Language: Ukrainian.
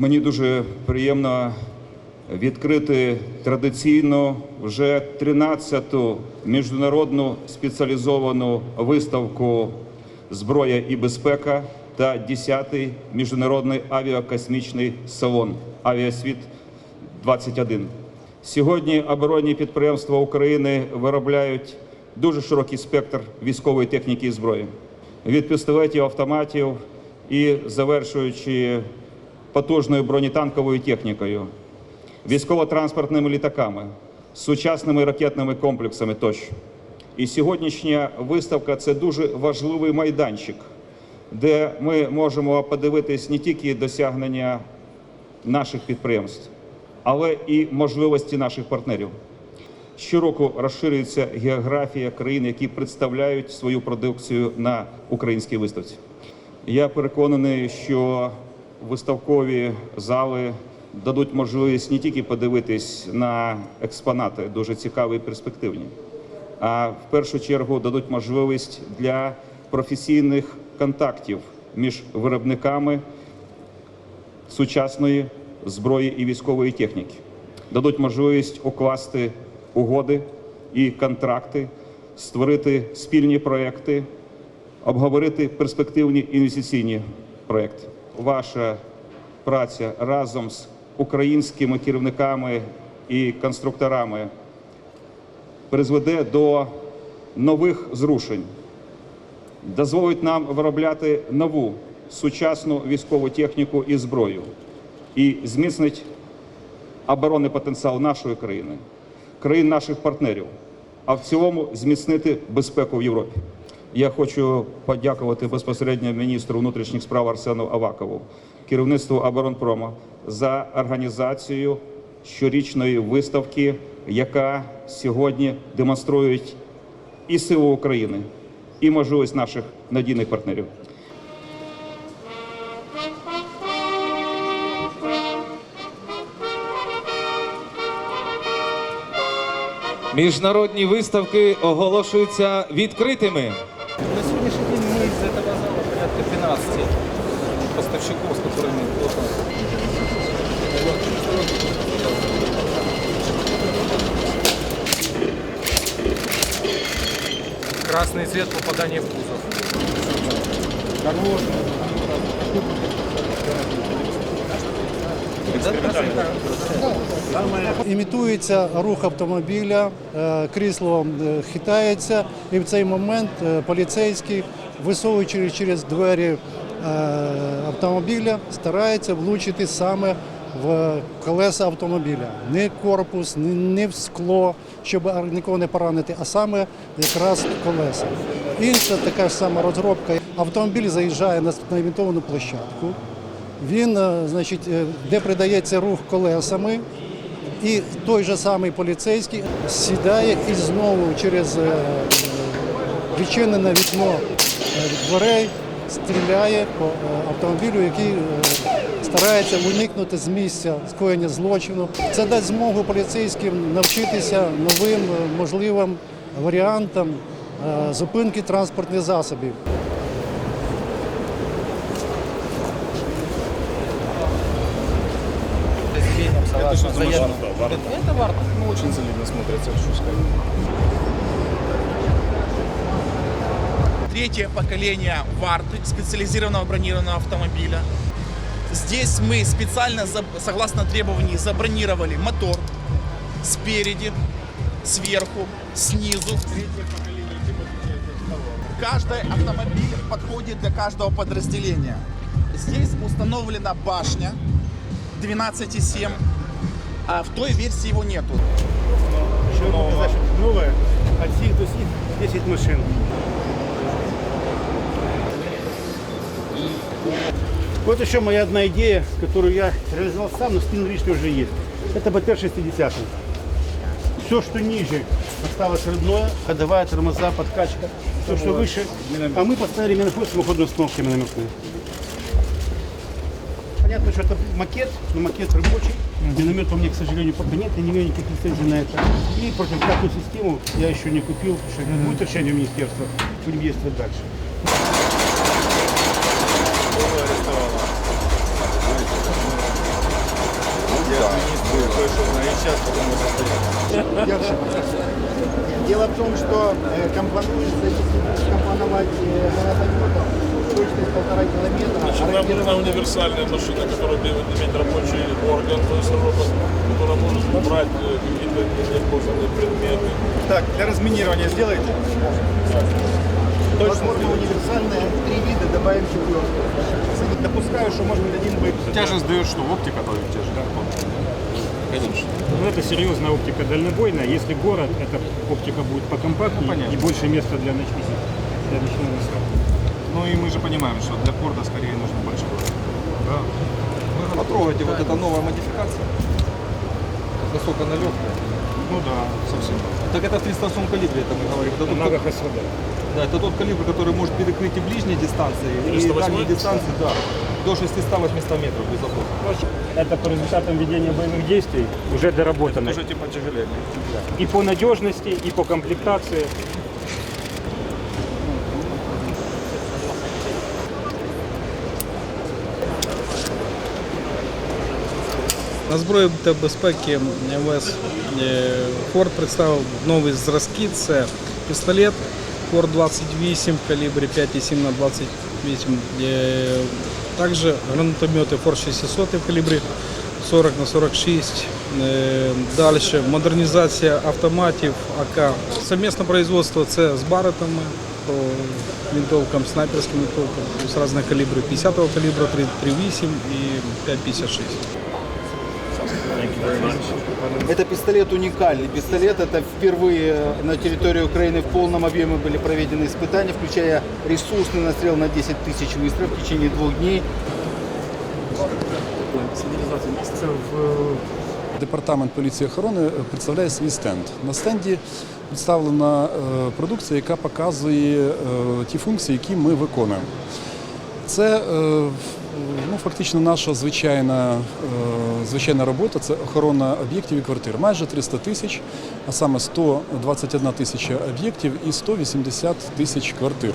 Мені дуже приємно відкрити традиційну вже 13-ту міжнародну спеціалізовану виставку Зброя і безпека та 10-й міжнародний авіакосмічний салон Авіасвіт 21 Сьогодні оборонні підприємства України виробляють дуже широкий спектр військової техніки і зброї. Від пістолетів, автоматів і завершуючи потужною бронетанковою технікою, військово-транспортними літаками, сучасними ракетними комплексами тощо. І сьогоднішня виставка це дуже важливий майданчик, де ми можемо подивитись не тільки досягнення наших підприємств, але і можливості наших партнерів. Щороку розширюється географія країн, які представляють свою продукцію на українській виставці. Я переконаний, що виставкові зали дадуть можливість не тільки подивитись на експонати, дуже цікаві і перспективні, а в першу чергу дадуть можливість для професійних контактів між виробниками сучасної зброї і військової техніки, дадуть можливість укласти угоди і контракти, створити спільні проекти, обговорити перспективні інвестиційні проекти. Ваша праця разом з українськими керівниками і конструкторами призведе до нових зрушень, дозволить нам виробляти нову сучасну військову техніку і зброю і зміцнить оборонний потенціал нашої країни, країн наших партнерів, а в цілому зміцнити безпеку в Європі. Я хочу подякувати безпосередньо міністру внутрішніх справ Арсену Авакову, керівництву оборонпрома за організацію щорічної виставки, яка сьогодні демонструє і силу України, і можливість наших надійних партнерів. Міжнародні виставки оголошуються відкритими. На сегодняшний день мы из этого зала порядка 12 поставщиков, с которыми плотно Красный цвет попадания в кузов. Імітується рух автомобіля, е, крісло е, хитається, і в цей момент е, поліцейський, висовуючи через двері автомобіля, старається влучити саме в колеса автомобіля. Не корпус, не- в скло, щоб нікого не поранити, а саме якраз колеса. Інша така ж сама розробка. Автомобіль заїжджає на імітовану площадку. Він, е, значить, е, де придається рух колесами, і той же самий поліцейський сідає і знову через е, відчинене вікно дверей стріляє по автомобілю, який старається уникнути з місця скоєння злочину. Це дасть змогу поліцейським навчитися новим можливим варіантам зупинки транспортних засобів. Это что за машина? Это, это варта. Ну, очень солидно смотрится, хочу сказать. третье поколение Варты, специализированного бронированного автомобиля. Здесь мы специально, согласно требований, забронировали мотор спереди, сверху, снизу. Каждый автомобиль подходит для каждого подразделения. Здесь установлена башня 12,7, а в той версии его нету. Сказать, что новое, от сих до сих 10 машин. Вот еще моя одна идея, которую я реализовал сам, но спин лично уже есть. Это БТР-60. Все, что ниже, осталось родное, ходовая, тормоза, подкачка. Все, что выше. А мы поставили минофон с самоходной установкой минометной. Понятно, что это макет, но макет рабочий. Миномет у меня, к сожалению, пока нет, я не имею никаких лицензий на это. И против противократную систему я еще не купил, потому что будет решение министерства, будем действовать дальше. Дело в том, что э, компонуется, если компоновать э, монотонитом, полтора километра, Значит, нам нужна универсальная машина, которая будет иметь рабочий орган, то есть робот, которая может убрать э, какие-то неопознанные предметы. Так, для разминирования сделаете? платформа универсальная, три вида, добавим четвертую. Допускаю, что может быть один бы. Тяжесть дает что? Оптика то есть тяжесть, да? Конечно. Ну, это серьезная оптика дальнобойная. Если город, эта оптика будет покомпактнее понятно. и больше места для ночных для ночного. Ну и мы же понимаем, что для порта скорее нужно больше. Да. Потрогайте, вот это новая модификация. Насколько она легкая. Ну да, совсем. Так это в 308 калибре, это мы говорим. Это тот, Много ХСВД. да, это тот калибр, который может перекрыть и ближние дистанции, и 308? дальние дистанции, да. До 600-800 метров без охоты. Это по результатам ведения боевых действий уже доработано. Уже типа тяжелее. И по надежности, и по комплектации. На зброї та безпеки МВС е, Форд представив нові зразки. Це пістолет Форд 28 в калібрі 5,7 на 28. Е, Також гранатомети Форд 600 в калібрі 40 на 46. Е, Далі модернізація автоматів АК. Совмісне производство це з баретами по винтовкам, снайперським винтовкам, плюс різні калібри 50-го калібру, 3,8 і 5,56. Это пистолет уникальный. Пистолет это впервые на территории Украины в полном объеме были проведены испытания, включая ресурсный настрел на 10 тысяч выстрелов в течение двух дней. Департамент поліції охорони представляє свій стенд. На стенді представлена е, продукція, яка показує е, ті функції, які ми виконуємо. Це е, ну, фактично наша звичайна, е, звичайна робота це охорона об'єктів і квартир. Майже 300 тисяч, а саме 121 тисяча об'єктів і 180 тисяч квартир.